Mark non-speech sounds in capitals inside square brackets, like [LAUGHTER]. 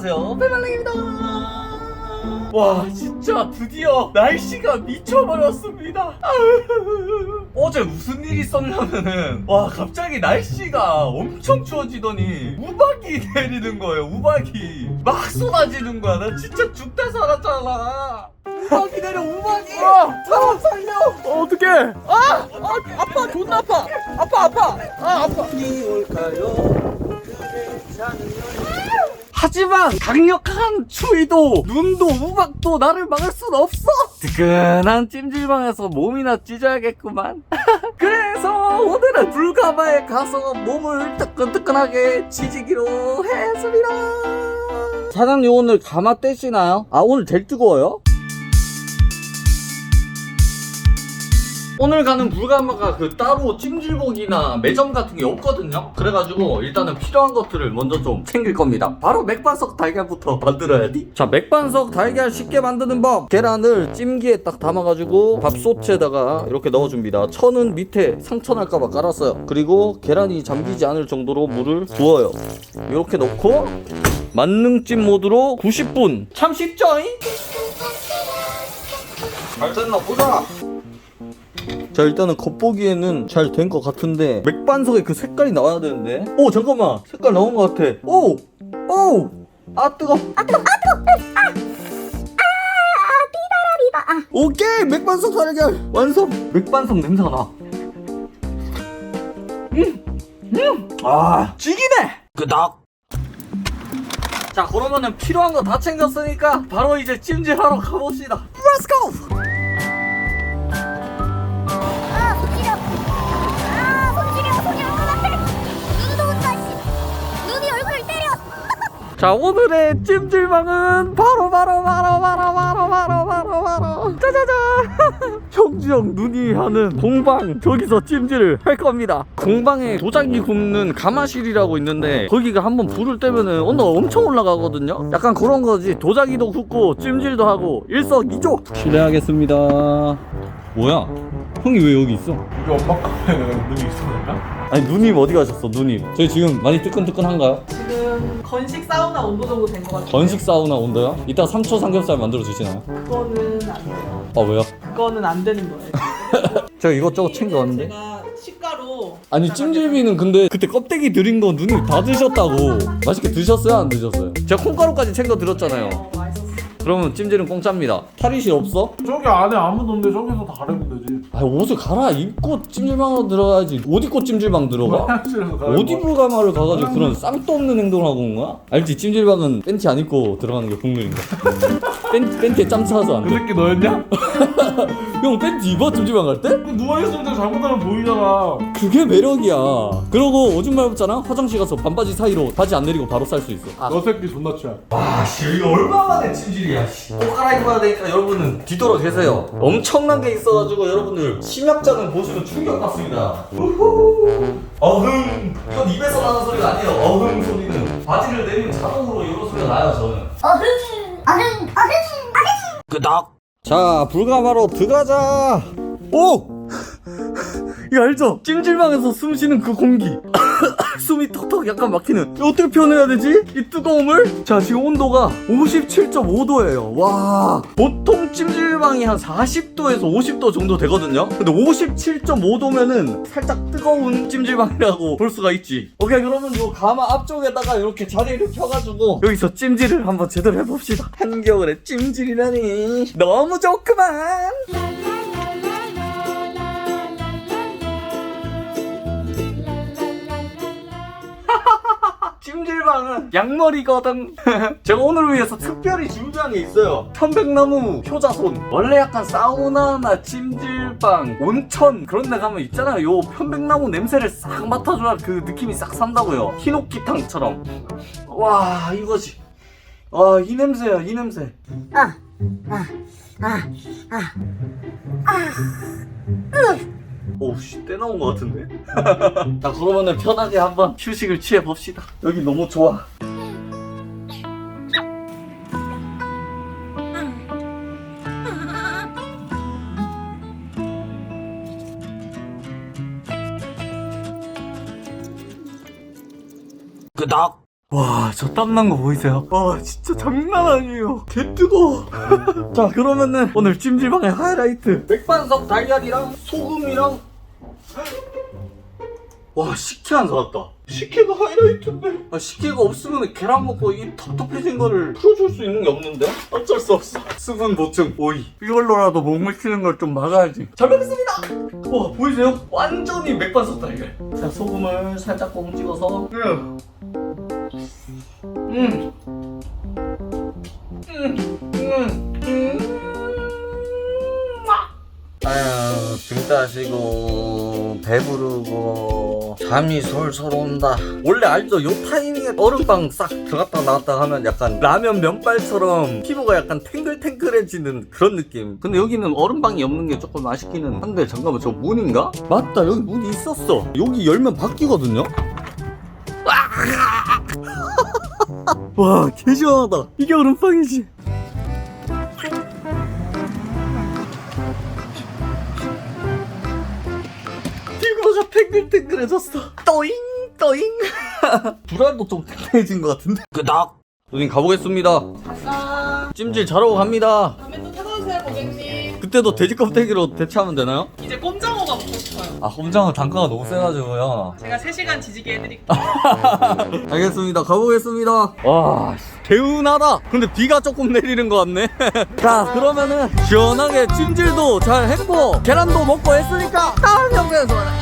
안녕하세요. 빼말랭입니다. 와 진짜 드디어 날씨가 미쳐버렸습니다. [LAUGHS] 어제 무슨 일이 있었냐면은 와 갑자기 날씨가 엄청 추워지더니 우박이 [LAUGHS] 내리는 거예요 우박이. 막 쏟아지는 거야. 나 진짜 죽다 살았잖아. 우박이 내려 우박이. 사람 살려. 어, 어떡해? 아! 아 아파 존나 아파. 아파 아파. 아 아파 하지만 강력한 추위도 눈도 우박도 나를 막을 순 없어 뜨끈한 찜질방에서 몸이나 찢어야겠구만 [LAUGHS] 그래서 오늘은 불가마에 가서 몸을 뜨끈뜨끈하게 지지기로 했습니다 사장님 오늘 가마 떼시나요? 아 오늘 될 뜨거워요? 오늘 가는 불가마가 그 따로 찜질복이나 매점 같은 게 없거든요. 그래가지고 일단은 필요한 것들을 먼저 좀 챙길 겁니다. 바로 맥반석 달걀부터 [LAUGHS] 만들어야 돼. 자, 맥반석 달걀 쉽게 만드는 법. 계란을 찜기에 딱 담아가지고 밥솥에다가 이렇게 넣어줍니다. 천은 밑에 상처 날까봐 깔았어요. 그리고 계란이 잠기지 않을 정도로 물을 부어요. 이렇게 넣고 만능찜 모드로 90분. 참 쉽죠잉? 잘 됐나 보자. 자 일단은 겉보기에는 잘 된 것 같은데 맥반석에 그 색깔이 나와야 되는데. 오 잠깐만. 색깔 나온 것 같아. 오 오 아 뜨거. 아 뜨거. 아 뜨거. 아 비바라 비바. 아. 오케이 맥반석 달걀 완성. 맥반석 냄새가 나 음 음 아 죽이네 끄덕 자 그러면은 필요한 거 다 챙겼으니까 바로 이제 찜질하러 가봅시다. Let's go 자 오늘의 찜질방은 바로 바로 바로 바로 바로 바로 바로 바로. 짜자잔 형주형 누니 하는 공방 저기서 찜질을 할 겁니다. 공방에 도자기 굽는 가마실이라고 있는데 거기가 한번 불을 떼면은 온도가 엄청 올라가거든요? 약간 그런 거지. 도자기도 굽고 찜질도 하고 일석이조. 실례하겠습니다. 뭐야? 형이 왜 여기 있어? 우리 엄마 카페에 눈이 있었는가? 아니 누님 어디 가셨어 누님? 저희 지금 많이 뜨끈뜨끈한가요? 지금 건식 사우나 온도 정도 된 것 같아요. 건식 사우나 온도요? 이따 3초 삼겹살 만들어 주시나요? 그거는 안 돼요. 아 왜요? 그거는 안 되는 거예요. [LAUGHS] 제가 이것저것 챙겨왔는데 제가 식가로 아니 찜질비는 근데 그때 껍데기 드린 거 누님 다 드셨다고 맛있게 드셨어요 안 드셨어요? 제가 콩가루까지 챙겨 드렸잖아요 어, 맛있었어요. 그러면 찜질은 공짜입니다 탈의실 없어? 저기 안에 아무도 없는데 저기서 다 가려면 되지 아 옷을 갈아 입고 찜질방으로 들어가야지 옷 입고 찜질방 들어가? [LAUGHS] 화장실에서 가려 어디 불가마를 가가지고 그런 쌍도 없는 행동을 하고 온 거야? 알지 찜질방은 팬티 안 입고 들어가는 게 국룰인 거야 팬, 팬티에 짬 차서 안 그 돼. 새끼 너였냐? [LAUGHS] 형 팬티 입어 찜질방 갈 때? 그 누워있으면 내가 잘못하면 보이잖아 그게 매력이야. 그러고 오줌 마렵잖아? 화장실 가서 반바지 사이로 바지 안 내리고 바로 쌀 수 있어. 너 새끼 존나 취해 와, 씨, 이거 얼마 만에 찜질이 야, 씨. 옷 갈아입어야 되니까 여러분은 뒤돌아 계세요. 엄청난 게 있어가지고 여러분들 심약자는 보시면 충격 받습니다. 우후. 어흥. 이건 입에서 나는 소리가 아니에요. 어흥 소리는. 바지를 내리면 자동으로 이런 소리가 나요, 저는. 어흥, 어흥, 어흥, 어흥. 끄덕. 자, 불가마로 들어가자. 오! [LAUGHS] 이거 알죠? 찜질방에서 숨 쉬는 그 공기. 숨이 턱턱 약간 막히는. 어떻게 표현해야 되지? 이 뜨거움을? 자, 지금 온도가 57.5도예요. 와. 보통 찜질방이 한 40도에서 50도 정도 되거든요? 근데 57.5도면은 살짝 뜨거운 찜질방이라고 볼 수가 있지. 오케이, 그러면 요 가마 앞쪽에다가 이렇게 자리를 펴가지고 여기서 찜질을 한번 제대로 해봅시다. 한겨울에 찜질이라니. 너무 좋구만. 찜질방은 양머리거든. [LAUGHS] 제가 오늘 위해서 특별히 준비한 게 있어요. 편백나무 효자손. 원래 약간 사우나나 찜질방, 온천 그런 데 가면 있잖아요. 요 편백나무 냄새를 싹 맡아줘야 그 느낌이 싹 산다고요. 히노키탕처럼. 와 이거지. 와 이 냄새야 이 냄새. 아, 아, 아, 아. 오우 씨 때 나온 것 같은데? 자 그러면은 편하게 한번 휴식을 취해 봅시다. 여기 너무 좋아. 끄덕 와, 저 땀난 거 보이세요? 와, 진짜 장난 아니에요. 개 뜨거워. [LAUGHS] 자, 그러면은 오늘 찜질방의 하이라이트. 맥반석 달걀이랑 소금이랑. 와, 식혜 안 사왔다. 식혜가 하이라이트인데. 아, 식혜가 없으면 계란 먹고 이 텁텁해진 거를 풀어줄 수 있는 게 없는데? 어쩔 수 없어. 수분 보충, 오이. 이걸로라도 목물 튀는 걸 좀 막아야지. 잘 먹겠습니다! 와, 보이세요? 완전히 맥반석 달걀. 자, 소금을 살짝 꽁 찍어서. 음. 음. 음. 음. 음. 아유, 등 따시고, 배부르고, 잠이 솔솔 온다. 원래 알죠? 요 타이밍에 얼음빵 싹 들어갔다 나왔다 하면 약간 라면 면발처럼 피부가 약간 탱글탱글해지는 그런 느낌. 근데 여기는 얼음빵이 없는 게 조금 아쉽기는 한데, 잠깐만, 저 문인가? 맞다, 여기 문이 있었어. 여기 열면 바뀌거든요? 와, 개 시원하다. 이게 얼음빵이지. 피부가 탱글탱글해졌어. 떠잉, 떠잉. 불알도 좀 탱탱해진 것 같은데. 끄덕. 누님 가보겠습니다. 잠깐. 찜질 잘하고 갑니다. 다음에 또 찾아오세요, 고객님. 그때도 돼지 껍데기로 대체하면 되나요? 이제 꼼장어가 먹고. 아, 꼼장어 단가가 너무 세가지고요. 제가 3시간 지지게 해드릴게요. 알겠습니다. 가보겠습니다. 와, 개운하다. 근데 비가 조금 내리는 것 같네. [LAUGHS] 자, 그러면은 시원하게 찜질도 잘 했고 계란도 먹고 했으니까 다음 영상에서 만나요.